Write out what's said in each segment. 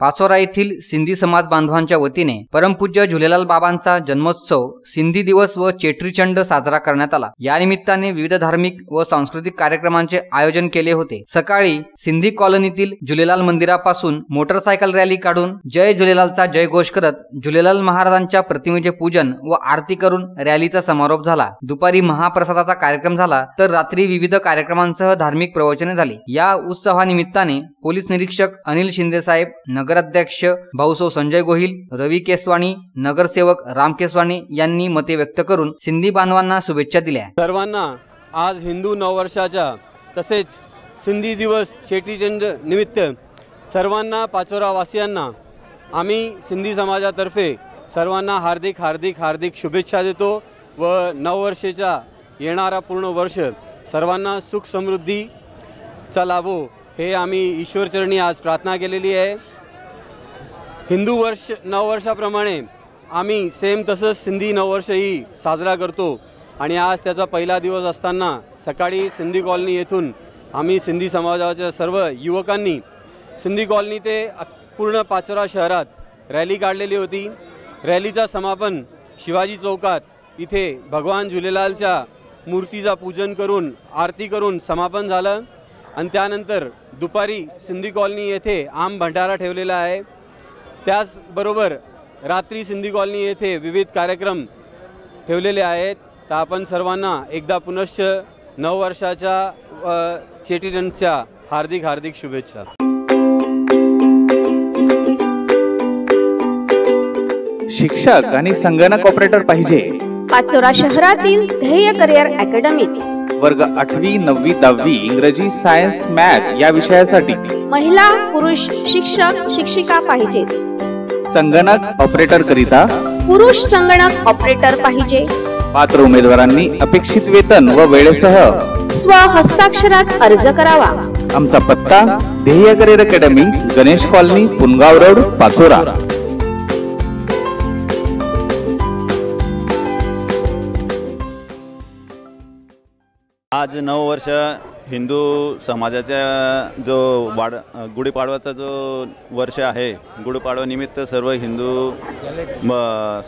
पाचोरा येथील सिंधी समाज बांधवांच्या वतीने परमपूज्य झुलेलाल बाबांचा जन्मोत्सव सिंधी दिवस व चेट्रीचंड साजरा करण्यात आला. या निमित्ताने विविध धार्मिक व सांस्कृतिक कार्यक्रमांचे आयोजन केले होते. सकाळी सिंधी कॉलनीतील झुलेलाल मंदिरापासून मोटरसायकल रॅली काढून जय झुलेलालचा जयघोष करत झुलेलाल महाराजांच्या प्रतिमेचे पूजन व आरती करून रॅलीचा समारोप झाला. दुपारी महाप्रसादाचा कार्यक्रम झाला तर रात्री विविध कार्यक्रमांसह धार्मिक प्रवचने झाली. या उत्सवानिमित्ताने पोलीस निरीक्षक अनिल शिंदे साहेब नगराध्यक्ष भाऊसो संजय गोहिल रवी केसवाणी नगरसेवक राम केसवाणी यांनी मते व्यक्त करून सिंधी बांधवांना शुभेच्छा दिल्या. सर्वांना आज हिंदू नववर्षाच्या तसेच सिंधी दिवस चेटीचंड निमित्त सर्वांना पाचोरावासियांना आम्ही सिंधी समाजातर्फे सर्वांना हार्दिक हार्दिक हार्दिक शुभेच्छा देतो व नववर्षेच्या येणारा पूर्ण वर्ष सर्वांना सुख समृद्धीचा लाभो हे आम्ही ईश्वरचरणी आज प्रार्थना केलेली आहे. हिंदू वर्ष नववर्षाप्रमाणे आम्ही सेम तसंच सिंधी नववर्षही साजरा करतो. आणि आज त्याचा पहिला दिवस असताना सकाळी सिंधी कॉलनी येथून आम्ही सिंधी समाजाच्या सर्व युवकांनी सिंधी कॉलनी ते पूर्ण पाचोरा शहरात रॅली काढलेली होती. रॅलीचा समापन शिवाजी चौकात इथे भगवान झुलेलालच्या मूर्तीचा पूजन करून आरती करून समापन झालं. आणि त्यानंतर दुपारी सिंधी कॉलनी येथे आम भंडारा ठेवलेला आहे. त्याचबरोबर रात्री सिंधी कॉलनी येथे विविध कार्यक्रम ठेवलेले आहेत. तर आपण सर्वांना एकदा पुनश्च नववर्षाच्या व चेटीचंडच्या हार्दिक हार्दिक शुभेच्छा. शिक्षक आणि संगणक ऑपरेटर पाहिजे. पाचोरा शहरातील ध्येय करिअर अकॅडमीत वर्ग आठवी नववी दहावी इंग्रजी सायन्स मॅथ या विषयासाठी. महिला पुरुष शिक्षक शिक्षिका पाहिजेत संगणक ऑपरेटर करिता. पुरुष संगणक ऑपरेटर पाहिजे. पात्र उमेदवारांनी अपेक्षित वेतन व वेळेसह. स्व हस्ताक्षरात अर्ज करावा. आमचा पत्ता Dhyey career academy Ganesh colony Pungaon road Pachora. आज नऊ वर्ष हिंदू समाजाच्या जो वाड गुढीपाडवाचा जो वर्ष आहे गुढीपाडवानिमित्त सर्व हिंदू ब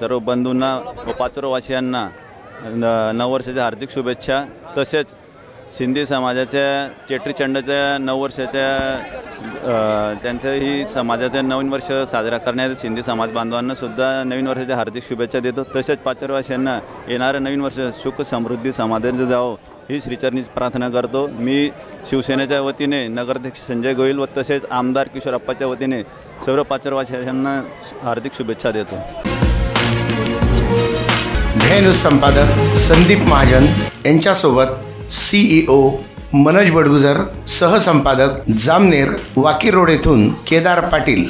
सर्व बंधूंना व पाचोरवासियांना न नववर्षाच्या हार्दिक शुभेच्छा. तसेच सिंधी समाजाच्या चेट्रीचंडच्या नऊ वर्षाच्या त्यांच्याही समाजाचं नवीन वर्ष साजरा करण्यात सिंधी समाज बांधवांना सुद्धा नवीन वर्षाच्या हार्दिक शुभेच्छा देतो. तसेच पाचोरवासियांना येणारं नवीन वर्ष सुख समृद्धी समाधान जावं. ही श्रीचरणीच प्रार्थना करतो. मी शिवसेनेच्या वतीने नगराध्यक्ष संजय गोयल व तसेच आमदार किशोरप्पाच्या वतीने सर्व पाचोरवासियांना हार्दिक शुभेच्छा देतो. ध्येय संपादक संदीप महाजन यांच्यासोबत सीईओ मनोज बडगुजर सहसंपादक जामनेर वाकी रोड येथून केदार पाटील.